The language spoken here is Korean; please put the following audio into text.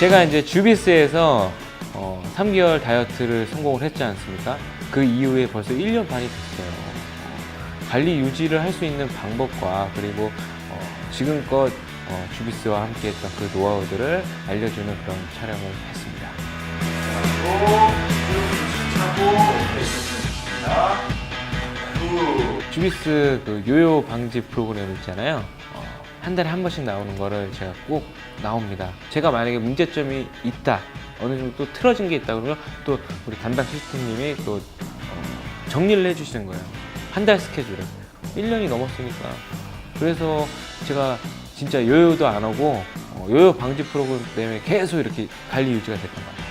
제가 이제 주비스에서 어, 3개월 다이어트를 성공을 했지 않습니까? 그 이후에 벌써 1년 반이 됐어요. 어, 관리 유지를 할 수 있는 방법과 그리고 어, 지금껏 어, 주비스와 함께 했던 그 노하우들을 알려주는 그런 촬영을 했습니다. 주비스 그 요요 방지 프로그램 있잖아요. 어, 한 달에 한 번씩 나오는 거를 제가 꼭 나옵니다. 제가 만약에 문제점이 있다, 어느 정도 또 틀어진 게 있다 그러면 또 우리 담당 시스템님이 또 어, 정리를 해주시는 거예요. 한 달 스케줄을. 1년이 넘었으니까. 그래서 제가 진짜 요요도 안 하고 어, 요요 방지 프로그램 때문에 계속 이렇게 관리 유지가 됐던 것 같아요.